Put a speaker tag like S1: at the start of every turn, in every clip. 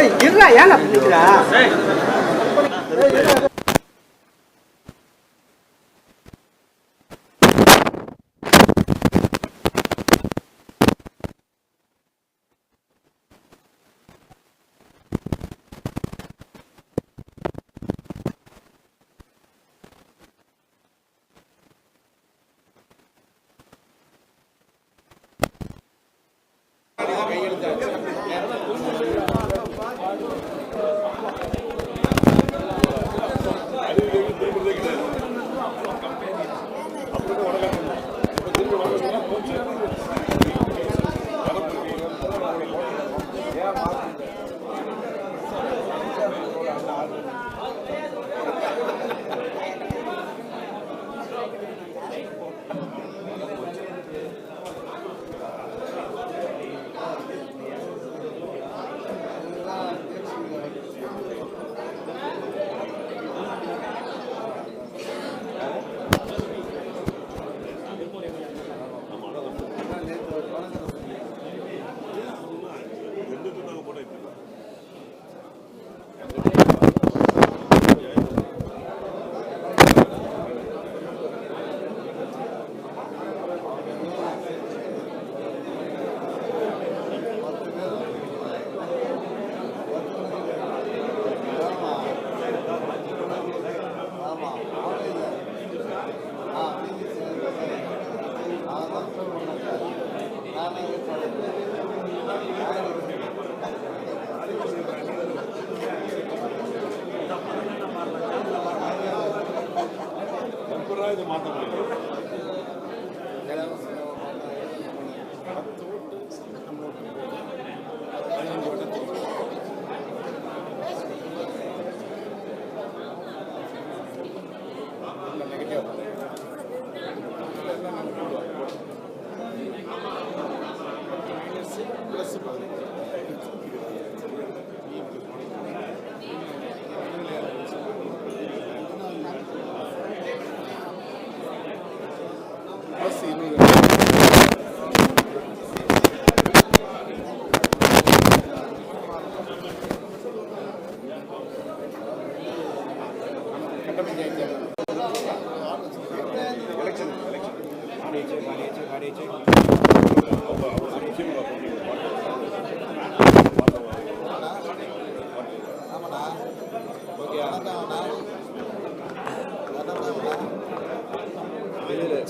S1: ஏய் இருடா ஏன் அப்படி நிக்கிறா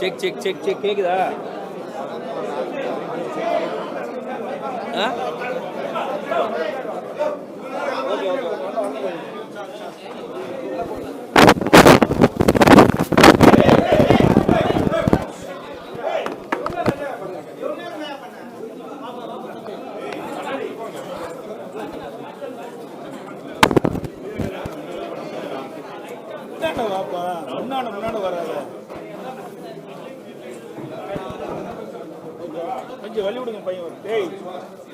S2: ಚೆಕ್ ಚೆಕ್ ಚೆಕ್ ಚೆಕ್ ಹೇಗಿದೆ கொஞ்சம் வழி விடுங்க பையன் வரும் டேய்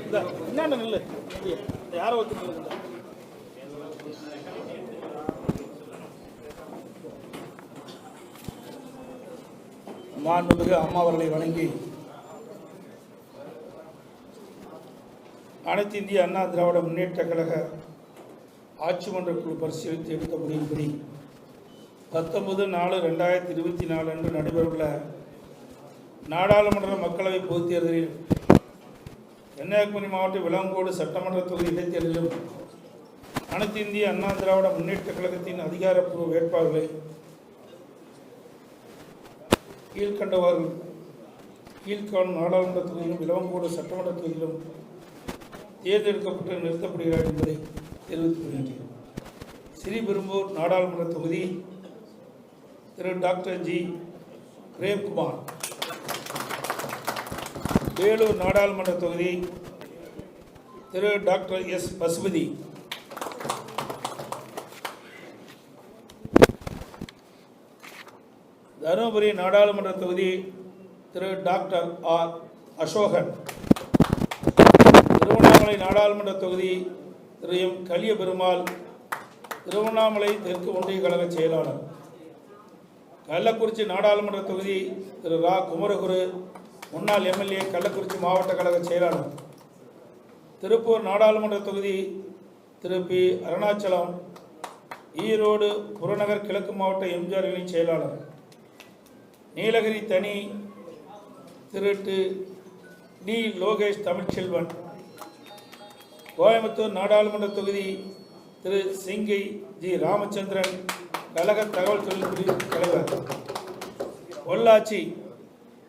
S2: இந்த முன்னாடி நில்லு. இங்க, யாரோ ஒருத்தர் நில்லுங்க மாண்புமிகு அம்மா அவர்களை வணங்கி அனைத்து இந்திய அண்ணா திராவிட முன்னேற்ற கழக ஆட்சி மன்ற குழு பரிசீலித்து எடுத்த முடிவின்படி பத்தொன்பது நாலு ரெண்டாயிரத்தி இருபத்தி நாலு அன்று நடைபெறவுள்ள நாடாளுமன்ற மக்களவை பொதுத் தேர்தலில் கன்னியாகுமரி மாவட்ட விளங்கோடு சட்டமன்ற தொகுதி இடைத்தேர்தலிலும் அனைத்து இந்திய அண்ணா திராவிட முன்னேற்ற கழகத்தின் அதிகாரப்பூர்வ வேட்பாளர்களை கீழ்கண்டவார்கள். கீழ்காணும் நாடாளுமன்ற தொகுதியிலும் விளவங்கோடு சட்டமன்ற தொகுதியிலும் தேர்ந்தெடுக்கப்பட்டு நிறுத்தப்படுகிறார் என்பதை தெரிவித்துக் கொள்கின்றேன். ஸ்ரீபெரும்பூர் நாடாளுமன்ற தொகுதி திரு டாக்டர் ஜி பிரேம்குமார். வேலூர் நாடாளுமன்ற தொகுதி திரு டாக்டர் எஸ் பசுபதி தருமபுரி நாடாளுமன்ற தொகுதி திரு டாக்டர் ஆர் அசோகன். திருவண்ணாமலை நாடாளுமன்ற தொகுதி திரு எம் கலிய பெருமாள் திருவண்ணாமலை தெற்கு ஒன்றிய கழக செயலாளர். கள்ளக்குறிச்சி நாடாளுமன்ற தொகுதி திரு ரா. குமரகுரு. முன்னாள் எம்எல்ஏ கள்ளக்குறிச்சி மாவட்ட கழக செயலாளர் திருப்பூர் நாடாளுமன்ற தொகுதி திரு பி. அருணாச்சலம் ஈரோடு புறநகர் கிழக்கு மாவட்ட எம்ஜிஆர் இணை செயலாளர் நீலகிரி தனி திருட்டு டி டி. லோகேஷ் தமிழ்ச்செல்வன் கோயம்புத்தூர் நாடாளுமன்ற தொகுதி திரு சிங்கை ஜி. ராமச்சந்திரன் கழக தகவல் தொழில்துறை தலைவர் பொள்ளாச்சி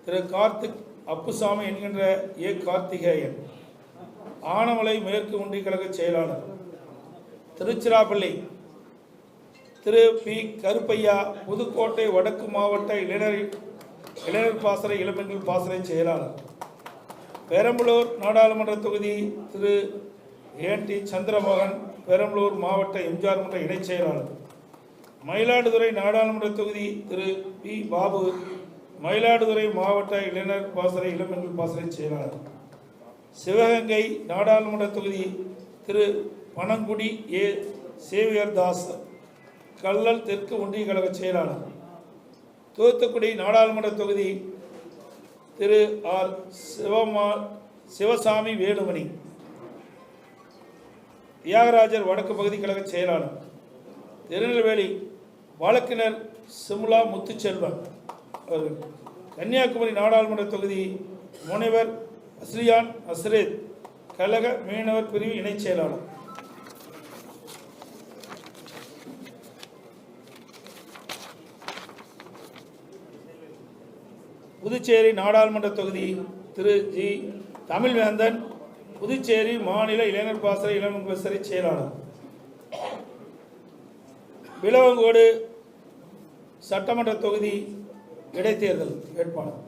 S2: திரு கார்த்திக் அப்புசாமி என்கின்ற ஏ கார்த்திகேயன் ஆனமலை மேற்கு ஒன்றிய கழக செயலாளர். திருச்சிராப்பள்ளி. திரு பி. கருப்பையா புதுக்கோட்டை வடக்கு மாவட்ட இளைஞர் இளைஞர் பாசறை இளம்பெண்கள் பாசறை செயலாளர். பெரம்பலூர் நாடாளுமன்ற தொகுதி திரு ஏன் டி. சந்திரமோகன் பெரம்பலூர் மாவட்ட எம்ஜிஆர் மன்ற இணைச் செயலாளர். மயிலாடுதுறை நாடாளுமன்ற தொகுதி திரு பி. பாபு மயிலாடுதுறை மாவட்ட இளைஞர் பாசறை இளம்பெண்கள் பாசறை செயலாளர். சிவகங்கை நாடாளுமன்ற தொகுதி திரு பனங்குடி ஏ. சேவியர் தாஸ் கல்லல் தெற்கு ஒன்றிய கழக செயலாளர். தூத்துக்குடி நாடாளுமன்ற தொகுதி திரு ஆர். சிவமா சிவசாமி வேலுமணி. தியாகராஜர் வடக்கு பகுதி கழக செயலாளர். திருநெல்வேலி வழக்கினர் சிம்லா முத்துச்செல்வன். கன்னியாகுமரி நாடாளுமன்ற தொகுதி முனைவர் அஸ்ரியான் அஸ்ரேத் கழக மீனவர் பிரிவு இணைச் செயலாளர். புதுச்சேரி நாடாளுமன்ற தொகுதி திரு. ஜி. தமிழ்வேந்தன் புதுச்சேரி மாநில இளைஞர் பாசறை இளம் செயலாளர். விலவங்கோடு சட்டமன்ற தொகுதி இடைத்தேர்தல் வேட்பாளர்.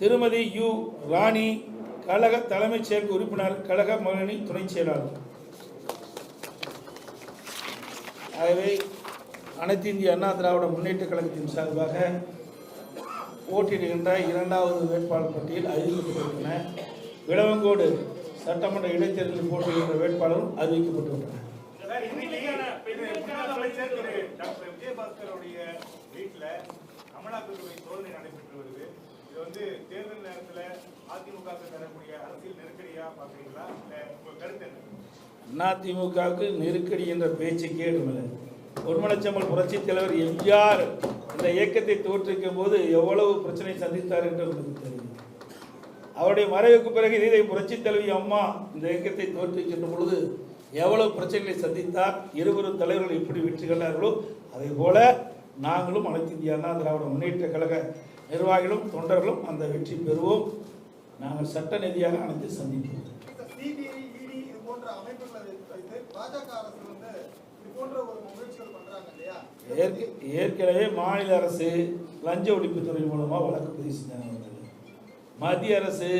S2: திருமதி யு. ராணி கழக தலைமைச் செயல் உறுப்பினர் கழக மகனி துணைச் செயலாளர். ஆகவே அனைத்து இந்திய அண்ணா திராவிட முன்னேற்ற கழகத்தின் சார்பாக போட்டியிடுகின்ற இரண்டாவது வேட்பாளர் பட்டியல் அறிவிக்கப்பட்டுள்ளன விளவங்கோடு சட்டமன்ற இடைத்தேர்தலில் போட்டியிடுகின்ற வேட்பாளரும் அறிவிக்கப்பட்டுள்ளனர்
S3: வீட்டில் அமலாக்கத்துறை சோதனை நடைபெற்று வருது. இது வந்து தேர்தல் நேரத்தில் அதிமுக தரக்கூடிய அரசியல் நெருக்கடியா பாக்குறீங்களா? இல்ல உங்க கருத்து என்ன?
S2: அதிமுகவுக்கு நெருக்கடி என்ற பேச்சு இடமில்லை பொன்மனச்சம்மல் புரட்சி தலைவர் எம்ஜிஆர் இந்த இயக்கத்தை தோற்றுவிக்கும் போது எவ்வளவு பிரச்சனை சந்தித்தார் என்று உங்களுக்கு தெரியும். அவருடைய மறைவுக்கு பிறகு இதை புரட்சி தலைவி அம்மா இந்த இயக்கத்தை தோற்றுவிக்கின்ற பொழுது எவ்வளவு பிரச்சனைகளை சந்தித்தார் இருவரும் தலைவர்கள் எப்படி வெற்றி கண்டார்களோ அதே போல நாங்களும் அனைத்து இந்திய அண்ணா திராவிட முன்னேற்ற கழக நிர்வாகிகளும் தொண்டர்களும் அந்த வெற்றி பெறுவோம். நாங்கள் சட்ட ரீதியாக அனைத்து சந்திப்போம். ஏற்க ஏற்கனவே மாநில அரசு லஞ்ச ஒழிப்புத்துறை மூலமாக வழக்கு பதிவு செஞ்சாங்க. மத்திய அரசு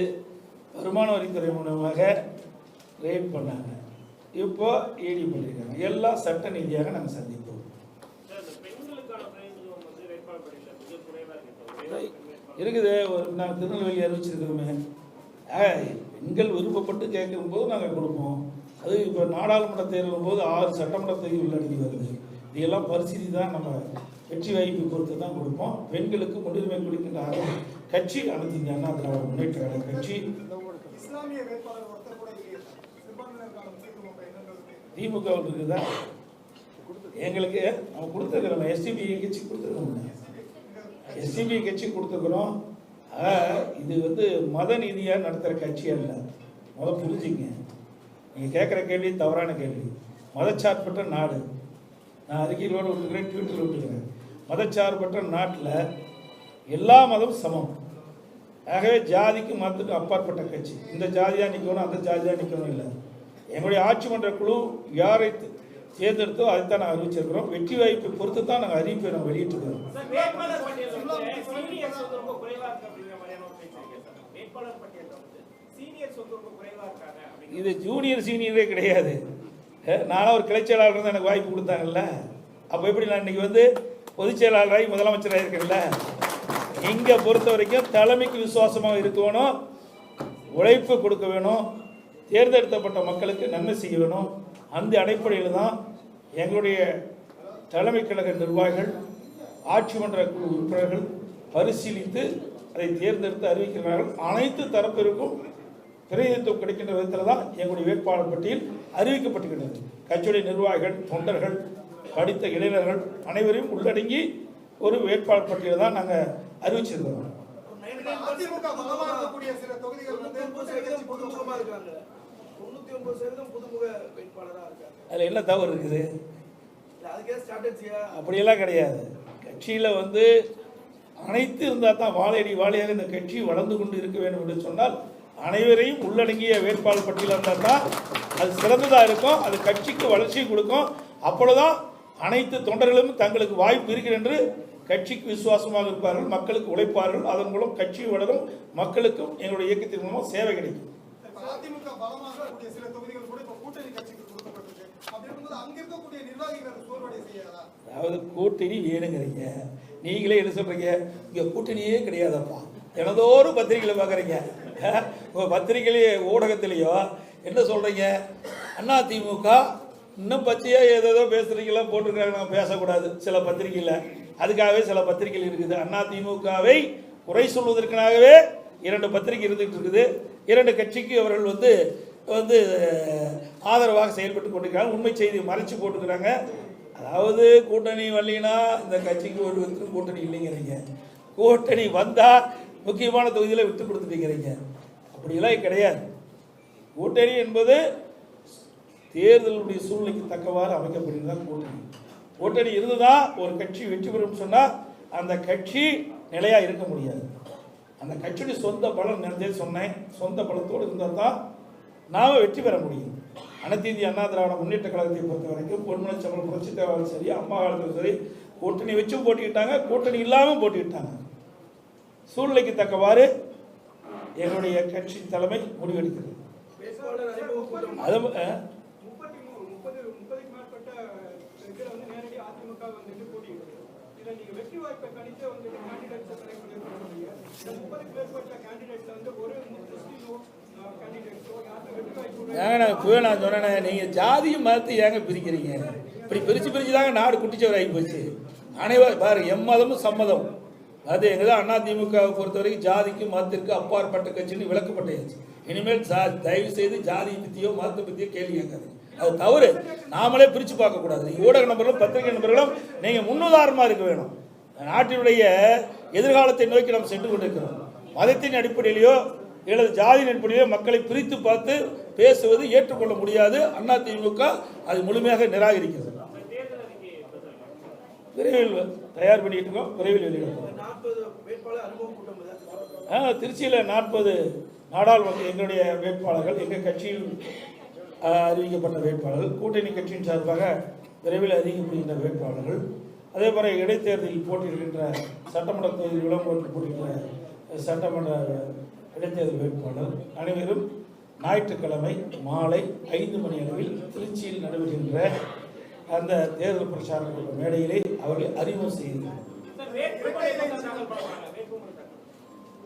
S2: வருமான வரித்துறை மூலமாக ரெய்ட் பண்ணாங்க. இப்போ இடி பண்ணியிருக்காங்க எல்லாம் சட்ட நீதியாக நாங்கள் சந்திப்போம். இருக்குது. ஒரு நாங்கள் திருநெல்வேலி அறிவிச்சிருக்கிறோமே. பெண்கள் விருப்பப்பட்டு கேட்கும்போது நாங்கள் கொடுப்போம். அது இப்போ நாடாளுமன்ற தேர்தலும் போது ஆறு சட்டமன்ற உள்ளடங்கி வருது. இதெல்லாம் பரிசீலி தான் நம்ம வெற்றி வாய்ப்பு பொறுத்து தான் கொடுப்போம். பெண்களுக்கு முன்னுரிமை கொடுக்கின்ற கட்சி அனைத்து அண்ணா திராவிட முன்னேற்ற கட்சி. திமுக இருக்குதா? எங்களுக்கு நம்ம கொடுத்துருக்குறோம் எஸ்டிபி கட்சி கொடுத்துருக்கோம். எஸ்டிபி கட்சி கொடுத்துருக்குறோம் இது வந்து மத நீதியாக நடத்துகிற கட்சி அல்ல. முதல் புரிஞ்சுங்க. நீங்கள் கேட்குற கேள்வி தவறான கேள்வி. மதச்சார்பற்ற நாடு. நான் அறிக்கையிலோடு விட்டுக்கிறேன் ட்விட்டரில் விட்டுக்கிறேன் மதச்சார்பற்ற நாட்டில் எல்லா மதமும் சமம். ஆகவே ஜாதிக்கு மதத்துக்கு அப்பாற்பட்ட கட்சி. இந்த ஜாதியாக நிற்கணும் அந்த ஜாதியாக நிற்கணும் இல்லை. எங்களுடைய ஆட்சி மன்ற குழு யாரை தே- தேர்ந்தெடுத்தோ அதைத்தான் நாங்கள் அறிவிச்சிருக்கிறோம். வெற்றி வாய்ப்பை பொறுத்து தான் நாங்கள் அறிவிப்பை நாங்கள் வெளியிட்டிருக்கிறோம்.
S3: சீனியர்ஸ் வந்து ரொம்ப குறைவா இருக்கு அப்படிங்கிற மாதிரியான ஒரு பேச்சு வேட்பாளர் வந்து ரொம்ப குறைவா இருக்காங்க
S2: இது ஜூனியர் சீனியரே கிடையாது. நானும் ஒரு கிளை செயலாளர் இருந்து எனக்கு வாய்ப்பு கொடுத்தாங்கல்ல. அப்போ எப்படி நான் இன்னைக்கு வந்து பொதுச் செயலாளராகி முதலமைச்சராக இருக்கேன்ல? இங்கே பொறுத்த வரைக்கும் தலைமைக்கு விசுவாசமாக இருக்கணும். உழைப்பு கொடுக்க வேணும். தேர்ந்தெடுக்கப்பட்ட மக்களுக்கு நன்மை செய்ய வேணும். அந்த அடிப்படையில் தான் எங்களுடைய தலைமை கழக நிர்வாகிகள் ஆட்சி மன்ற குழு உறுப்பினர்கள் பரிசீலித்து அதை தேர்ந்தெடுத்து அறிவிக்கிறார்கள். அனைத்து தரப்பிற்கும் பிரதிநிதித்துவம் கிடைக்கின்ற விதத்தில் தான் எங்களுடைய வேட்பாளர் பட்டியல் அறிவிக்கப்பட்டுகின்றது கட்சியுடைய நிர்வாகிகள் தொண்டர்கள் படித்த இளைஞர்கள் அனைவரையும் உள்ளடங்கி ஒரு வேட்பாளர் பட்டியலை தான் நாங்கள் அறிவிச்சிருக்கிறோம். அதில் என்ன தவறு இருக்குது? அப்படியெல்லாம் கிடையாது. கட்சியில் வந்து அனைத்து இருந்தால் தான் வாழையடி வாழையாக இந்த கட்சி வளர்ந்து கொண்டு இருக்க வேண்டும் என்று சொன்னால் அனைவரையும் உள்ளடங்கிய வேட்பாளர் பட்டியலாக இருந்தால் தான் அது சிறந்ததாக இருக்கும் அது கட்சிக்கு வளர்ச்சி கொடுக்கும். அப்பொழுதுதான் அனைத்து தொண்டர்களும் தங்களுக்கு வாய்ப்பு இருக்கிறது என்று கட்சிக்கு விசுவாசமாக இருப்பார்கள் மக்களுக்கு உழைப்பார்கள். அதன் மூலம் கட்சி வளரும் மக்களுக்கும் எங்களுடைய இயக்கத்தின் மூலம் சேவை கிடைக்கும். அதாவது கூட்டணி வேணுங்கிறீங்க. நீங்களே என்ன சொல்கிறீங்க இங்கே கூட்டணியே கிடையாதப்பா. தினதோறும் பத்திரிகையில் பார்க்குறீங்க. உங்கள் பத்திரிகையிலேயே ஊடகத்திலேயோ என்ன சொல்கிறீங்க அண்ணா திமுக இன்னும் பற்றியாக ஏதேதோ பேசுறீங்களா போட்டிருக்காங்க நம்ம பேசக்கூடாது. சில பத்திரிகையில். அதுக்காகவே சில பத்திரிகைகள் இருக்குது. அண்ணா திமுகவை குறை சொல்வதற்காகவே இரண்டு பத்திரிகை இருந்துகிட்டு இருக்குது. இரண்டு கட்சிக்கு அவர்கள் வந்து வந்து ஆதரவாக செயல்பட்டு கொண்டிருக்கிறாங்க. உண்மை செய்தி மறைச்சு போட்டுக்கிறாங்க அதாவது கூட்டணி வரலைன்னா இந்த கட்சிக்கு ஒரு விதத்துக்கு கூட்டணி இல்லைங்கிறீங்க. கூட்டணி வந்தால் முக்கியமான தொகுதியில் விட்டு கொடுத்துட்டீங்கிறீங்க. அப்படியெல்லாம் கிடையாது. கூட்டணி என்பது தேர்தலுடைய சூழ்நிலைக்கு தக்கவாறு அமைக்கப்படுகிறது கூட்டணி. கூட்டணி இருந்துதான் ஒரு கட்சி வெற்றி பெறும் சொன்னால் அந்த கட்சி நிலையாக இருக்க முடியாது. அந்த கட்சியுடைய சொந்த பலம் நிறைய சொன்னேன். சொந்த பலத்தோடு இருந்தால் தான் நாம் வெற்றி பெற முடியும். அனைத்து இந்திய அண்ணா திராவிட முன்னேற்ற கழகத்தை பொறுத்த வரைக்கும் பொன்மலை சம்பளம் புரட்சி தேவாலும் சரி அம்மா காலத்திலும் சரி கூட்டணி வச்சும் போட்டிக்கிட்டாங்க கூட்டணி இல்லாமல் போட்டிக்கிட்டாங்க சூழ்நிலைக்கு தக்கவாறு எங்களுடைய கட்சி தலைமை முடிவெடுக்கிறது.
S4: வேட்பாளர்
S2: அது
S5: மேற்பட்ட இதில் வந்து நீங்கள்
S2: ஏங்க நான் இப்போவே நான் நீங்கள் ஜாதியும் மதத்தை ஏங்க பிரிக்கிறீங்க? இப்படி பிரித்து பிரித்து தாங்க நாடு குட்டிச்சவராகி போச்சு. அனைவர் பாரு எம்மதமும் சம்மதம். அது எங்கள் தான் அண்ணா திமுகவை பொறுத்த வரைக்கும் ஜாதிக்கும் மதத்திற்கு அப்பாற்பட்ட கட்சின்னு விளக்கப்பட்டாச்சு. இனிமேல் ஜா தயவு செய்து ஜாதியை பற்றியோ மதத்தை பற்றியோ கேள்வி கேட்காது அது தவறு. நாமளே பிரித்து பார்க்கக்கூடாது நீங்கள் ஊடக நபர்களும் பத்திரிகை நபர்களும் நீங்கள் முன்னுதாரணமாக இருக்க வேணும். நாட்டினுடைய எதிர்காலத்தை நோக்கி நாம் சென்று கொண்டிருக்கிறோம். மதத்தின் அடிப்படையிலையோ எனது ஜாதி அடிப்படையிலோ மக்களை பிரித்து பார்த்து பேசுவது ஏற்றுக்கொள்ள முடியாது. அண்ணா திமுக அது முழுமையாக நிராகரிக்கிறது. விரைவில் தயார் பண்ணிட்டு இருக்கோம். விரைவில் வெளியிடுவோம் திருச்சியில் நாற்பது நாடாளுமன்ற எங்களுடைய வேட்பாளர்கள் எங்கள் கட்சியில் அறிவிக்கப்பட்ட வேட்பாளர்கள் கூட்டணி கட்சியின் சார்பாக விரைவில் அறிவிக்கப்படுகின்ற வேட்பாளர்கள். அதே போல இடைத்தேர்தலில் போட்டியிடுகின்ற சட்டமன்ற தொகுதியில் விளம்பரத்தில் போட்டியிடுகின்ற சட்டமன்ற இடைத்தேர்தல் வேட்பாளர் அனைவரும் ஞாயிற்றுக்கிழமை மாலை ஐந்து மணி அளவில் திருச்சியில் நடைபெறுகின்ற அந்த தேர்தல் பிரச்சார மேடையிலே அவர்களை அறிமுகம் செய்கிறார்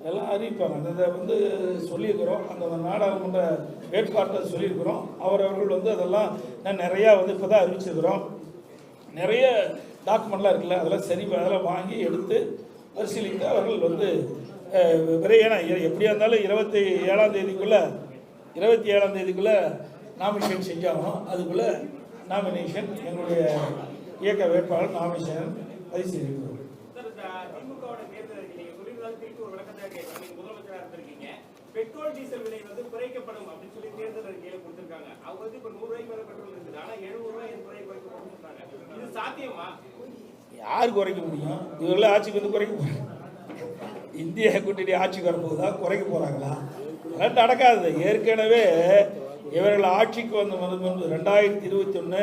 S2: எல்லாம் அறிவிப்பாங்க. அந்த இதை வந்து சொல்லியிருக்கிறோம். அந்த நாடாளுமன்ற வேட்பாளர் சொல்லியிருக்கிறோம். அவரவர்கள் வந்து அதெல்லாம் நான் நிறையா வந்து இப்போ தான் அறிவிச்சிருக்கிறோம். நிறைய டாக்குமெண்ட்லாம் இருக்குல்ல அதெல்லாம் சரி அதெல்லாம் வாங்கி எடுத்து பரிசீலித்து அவர்கள் வந்து விரை ஏன்னா எப்படியா இருந்தாலும் இருபத்தி ஏழாம் தேதிக்குள்ளே இருபத்தி ஏழாம் தேதிக்குள்ளே நாமினேஷன் செஞ்சாகணும் அதுக்குள்ளே நாமினேஷன் எங்களுடைய இயக்க வேட்பாளர் நாமினேஷன் பதிவு செய்திருக்கிறோம்.
S6: பெட்ரோல் டீசல் விலை வந்து குறைக்கப்படும் அப்படின்னு சொல்லி தேர்தல் அறிக்கையில கொடுத்திருக்காங்க. அவங்க வந்து இப்ப நூறு ரூபாய்க்கு மேல பெட்ரோல் இருக்குது. ஆனா எழுபது ரூபாய், குறைக்கப்படும். இது சாத்தியமா?
S2: யார் குறைக்க முடியும் இவர்களே ஆட்சிக்கு வந்து குறைக்க போறாங்க இந்திய கூட்டணி ஆட்சிக்கு வரும்போது தான் குறைக்க போகிறாங்களா அதெல்லாம் நடக்காது ஏற்கனவே இவர்கள் ஆட்சிக்கு வந்த முதல் ரெண்டாயிரத்தி இருபத்தி ஒன்று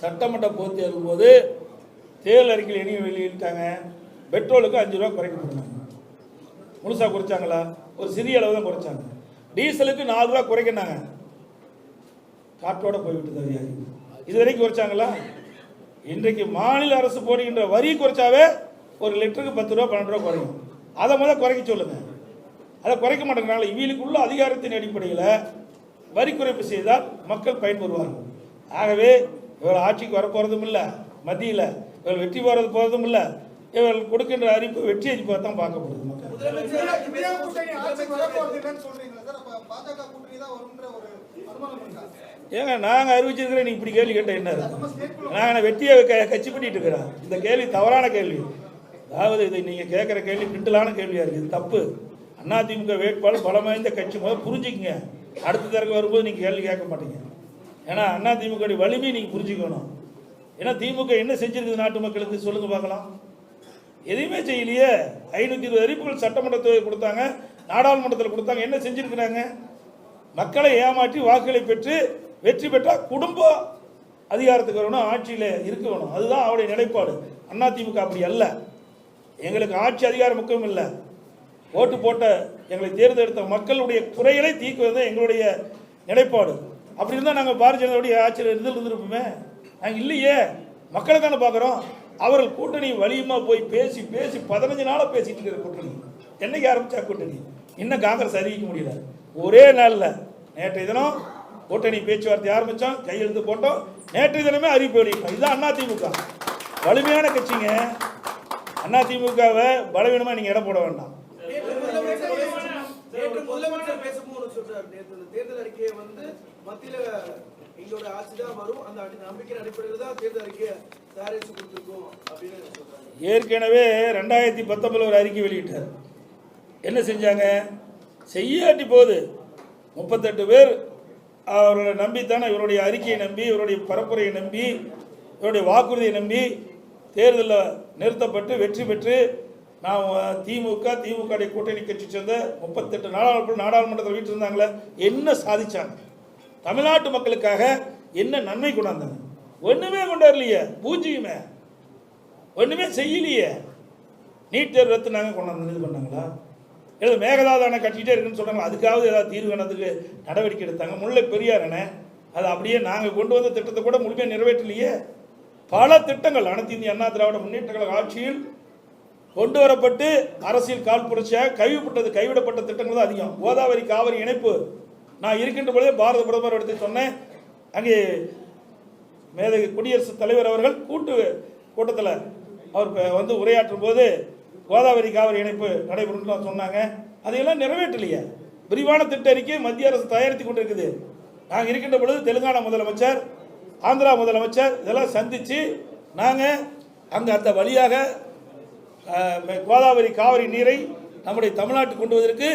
S2: சட்டமன்ற பொதுத் தேர்தல் போது தேர்தல் அறிக்கையில் இனியும் வெளியிட்டாங்க. பெட்ரோலுக்கு அஞ்சு ரூபா குறைக்க போனாங்க முழுசாக குறைச்சாங்களா? ஒரு சிறிய அளவு தான் குறைச்சாங்க. டீசலுக்கு நாலு ரூபா குறைக்கினாங்க. காற்றோட போய்விட்டு அதிகாரி இது வரைக்கும் குறைச்சாங்களா? இன்றைக்கு மாநில அரசு போடுகின்ற வரி குறைச்சாவே ஒரு லிட்டருக்கு பத்து ரூபா பன்னெண்டு ரூபா குறையும். அதை முதல்ல குறைக்க சொல்லுங்க. அதை குறைக்க மாட்டேங்கிறாங்களா இவங்களுக்குள்ள அதிகாரத்தின் அடிப்படையில் வரி குறைப்பு செய்தால் மக்கள் பயன்பெறுவார்கள் ஆகவே இவர்கள் ஆட்சிக்கு வரப்போகிறதும் இல்லை மத்தியில் இவர்கள் வெற்றி பெறது போகிறதும் இல்லை இவர்கள் கொடுக்கின்ற அறிவிப்பு வெற்றி அறிவிப்பாக தான் பார்க்கப்படுது ஏங்க நாங்கள் அறிவிச்சிருக்கிறேன் நீ இப்படி கேள்வி கேட்ட என்ன? நாங்கள் வெட்டியை க- கட்சி பண்ணிட்டு இருக்கிறோம். இந்த கேள்வி தவறான கேள்வி. அதாவது இது நீங்கள் கேட்குற கேள்வி கிண்டலான கேள்வியாக இருக்குது தப்பு தப்பு. அதிமுக வேட்பாளர் பலம் வாய்ந்த கட்சி முதல் புரிஞ்சுக்கங்க. அடுத்த தரக்கு வரும்போது நீங்கள் கேள்வி கேட்க மாட்டீங்க. ஏன்னா அதிமுக வலிமையை நீங்கள் புரிஞ்சுக்கணும். ஏன்னா திமுக என்ன செஞ்சிருக்குது நாட்டு மக்களுக்கு சொல்லுங்கள் பார்க்கலாம் எதையுமே செய்யலையே. ஐநூற்றி இருபது அறிவிப்புகள் சட்டமன்றத்தில் கொடுத்தாங்க. நாடாளுமன்றத்தில் கொடுத்தாங்க. என்ன செஞ்சுருக்குறாங்க? மக்களை ஏமாற்றி வாக்குகளை பெற்று வெற்றி பெற்றால் குடும்பம் அதிகாரத்துக்கு வரணும் ஆட்சியில் இருக்க வேணும் அதுதான் அவருடைய நிலைப்பாடு. அதிமுக அப்படி அல்ல. எங்களுக்கு ஆட்சி அதிகாரம் முக்கியம் இல்லை. ஓட்டு போட்ட எங்களை தேர்ந்தெடுத்த மக்களுடைய குறைகளை தீக்குவது தான் எங்களுடைய நிலைப்பாடு. அப்படி இருந்தால் நாங்கள் பாரதிய ஜனதாவுடைய ஆட்சியில் இருந்து இருந்திருப்போமே. நாங்கள் இல்லையே. மக்களை தானே பார்க்குறோம் அவர்கள் கூட்டணி வலியுமா போய் பேசி பேசி பதினஞ்சு நாளாக பேசிட்டு இருக்கிற கூட்டணி. என்னைக்கு ஆரம்பித்தா கூட்டணி? இன்னும் காங்கிரஸ் அறிவிக்க முடியல. ஒரே நாளில். நேற்றைய தினம் கூட்டணி பேச்சுவார்த்தை ஆரம்பித்தோம் கையெழுத்து போட்டோம். நேற்றைய தினமே அறிவிப்பு வெளியிட்டோம். இதுதான் அதிமுக. வலிமையான கட்சிங்க. அதிமுகவை பலவீனமாக நீங்கள் இடம் போட வேண்டாம்.
S4: முதலமைச்சர் நேற்று முதலமைச்சர் பேசும்போது சொல்றாரு. நேற்று இந்த தேர்தல் அறிக்கையை வந்து மத்தியில எங்களோட ஆட்சி தான் வரும். அந்த அடி- நம்பிக்கையின் அடிப்படையில் தான் தேர்தல் அறிக்கையை தயாரிச்சு கொடுத்துருக்கோம் அப்படின்னு சொல்றாங்க
S2: ஏற்கனவே ரெண்டாயிரத்தி பத்தொன்பதுல ஒரு அறிக்கை வெளியிட்டார். என்ன செஞ்சாங்க? செய்யாட்டி போகுது. முப்பத்தெட்டு பேர் அவரை நம்பித்தானே இவருடைய அறிக்கையை நம்பி இவருடைய பரப்புரையை நம்பி இவருடைய வாக்குறுதியை நம்பி தேர்தலில் நிறுத்தப்பட்டு வெற்றி பெற்று நான் திமுக திமுக கூட்டணி கட்சி சேர்ந்த முப்பத்தெட்டு நாடாளுமன்ற நாடாளுமன்றத்தில் வீட்டிருந்தாங்களே என்ன சாதிச்சாங்க? தமிழ்நாட்டு மக்களுக்காக என்ன நன்மை கொண்டாந்தாங்க ஒன்றுமே கொண்டு வரலையே பூஜ்ஜியமே ஒன்றுமே செய்யலையே. நீட் தேர்வு ரத்து நாங்கள் கொண்டாந்து இது பண்ணாங்களா? இல்லை மேகதாது அணை கட்டிகிட்டே இருக்குன்னு சொல்கிறாங்க அதுக்காவது ஏதாவது தீர்வு நடவடிக்கை எடுத்தாங்க. முல்லை பெரியார் அணை அது அப்படியே நாங்கள் கொண்டு வந்த திட்டத்தை கூட முழுமையாக நிறைவேற்றலையே. பல திட்டங்கள் அனைத்து இந்திய அண்ணா திராவிட முன்னேற்ற கழக ஆட்சியில் கொண்டு வரப்பட்டு அரசியல் கால் புரட்சியாக கைவிப்பட்டது கைவிடப்பட்ட திட்டங்கள் தான் அதிகம். கோதாவரி காவிரி இணைப்பு நான் இருக்கின்ற பொழுதே பாரத பிரதமர் எடுத்து சொன்னேன். அங்கே மேதகு குடியரசுத் தலைவர் அவர்கள் கூட்டு கூட்டத்தில் அவர் வந்து உரையாற்றும் போது கோதாவரி காவிரி இணைப்பு நடைபெறும் சொன்னாங்க. அதையெல்லாம் நிறைவேற்றலையே. விரிவான திட்ட அறிக்கை மத்திய அரசு தயாரித்து கொண்டிருக்குது. நாங்கள் இருக்கின்ற பொழுது தெலுங்கானா முதலமைச்சர் ஆந்திரா முதலமைச்சர் இதெல்லாம் சந்தித்து நாங்கள் அங்கே அந்த வழியாக கோதாவரி காவிரி நீரை நம்முடைய தமிழ்நாட்டுக்கு கொண்டு வருவதற்கு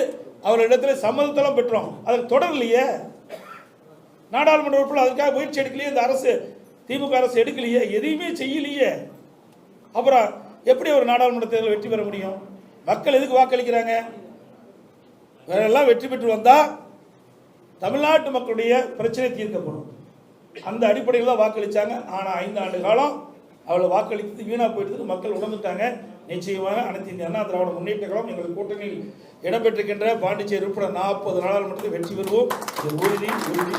S2: அவர்களிடத்தில் சம்மதத்தெல்லாம் பெற்றோம். அதற்கு தொடரலையே நாடாளுமன்ற உறுப்பினர் அதுக்காக முயற்சி எடுக்கலையே இந்த அரசு திமுக அரசு எடுக்கலையே எதையுமே செய்யலையே. அப்புறம் எப்படி ஒரு நாடாளுமன்ற தேர்தலில் வெற்றி பெற முடியும்? மக்கள் எதுக்கு வாக்களிக்கிறாங்க? வேறெல்லாம் வெற்றி பெற்று வந்தால் தமிழ்நாட்டு மக்களுடைய பிரச்சனை தீர்க்கப்படும். அந்த அடிப்படையில் தான் வாக்களித்தாங்க ஆனால் ஐந்து ஆண்டு காலம் அவளை வாக்களித்து வீணாக போயிட்டு மக்கள் உணர்ந்துட்டாங்க. நிச்சயமாக அனைத்து இந்திய அண்ணா திராவிட முன்னேற்ற கழகம் எங்கள் கூட்டணியில் இடம்பெற்றிருக்கின்ற பாண்டிச்சேரி உட்பட நாற்பது நாடாளுமன்றத்தில் வெற்றி பெறுவோம். இது உறுதி உறுதி.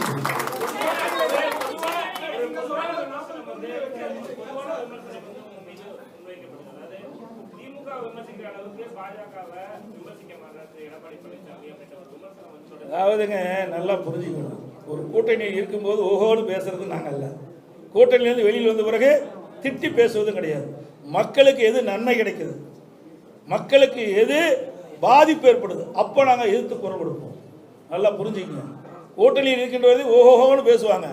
S2: அதாவதுங்க நல்லா புரிஞ்சுக்கணும். ஒரு கூட்டணியில் இருக்கும்போது ஓஹோடு பேசுறது நாங்கள் அல்ல. கூட்டணியிலேருந்து வெளியில் வந்த பிறகு திட்டி பேசுவதும் கிடையாது. மக்களுக்கு எது நன்மை கிடைக்குது? மக்களுக்கு எது பாதிப்பு ஏற்படுது? அப்போ நாங்கள் எதிர்த்து குரல் கொடுப்போம். நல்லா புரிஞ்சுக்கங்க. கூட்டணியில் இருக்கின்றது ஓஹோன்னு பேசுவாங்க.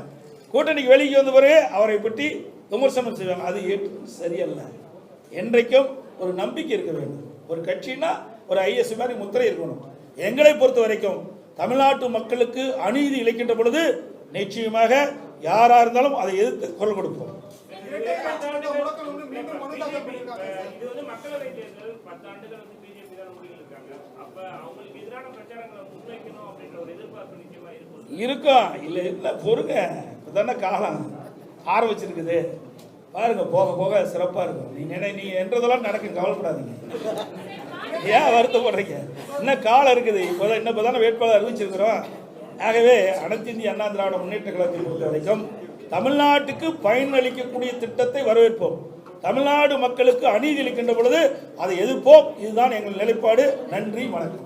S2: கூட்டணிக்கு வெளிக்கு வந்த பிறகு அவரை பற்றி விமர்சனம் செய்வாங்க. அது ஏற்று சரியல்ல. என்றைக்கும் ஒரு நம்பிக்கை இருக்க வேண்டும். ஒரு கட்சின்னா ஒரு ஐஎஸ் மாதிரி முத்திரை இருக்கணும். எங்களை பொறுத்த வரைக்கும் தமிழ்நாட்டு மக்களுக்கு அநீதி இழைக்கின்ற பொழுது நிச்சயமாக யாரா இருந்தாலும் அதை எதிர்த்து குரல் கொடுப்போம்.
S6: இருக்கும்
S2: இருக்கும் இல்லை இல்லை பொறுங்க. இப்போ தானே காலம் ஆரம்பிச்சிருக்குது பாருங்க போக போக சிறப்பாக இருக்கும். நீ நினை நீ என்றதெல்லாம் நடக்கும். கவலைப்படாதீங்க. ஏன் வருத்தப்படுறீங்க? இன்னும் காலம் இருக்குது? இப்போதான் இன்னும் இப்போ தானே வேட்பாளர் அறிவிச்சிருக்கிறோம். ஆகவே அனைத்து இந்திய அண்ணா திராவிட முன்னேற்ற கழகத்தை பொறுத்த வரைக்கும் தமிழ்நாட்டுக்கு பயனளிக்கக்கூடிய திட்டத்தை வரவேற்போம். தமிழ்நாடு மக்களுக்கு அநீதி அளிக்கின்ற பொழுது அதை எதிர்ப்போம். இதுதான் எங்கள் நிலைப்பாடு. நன்றி வணக்கம்.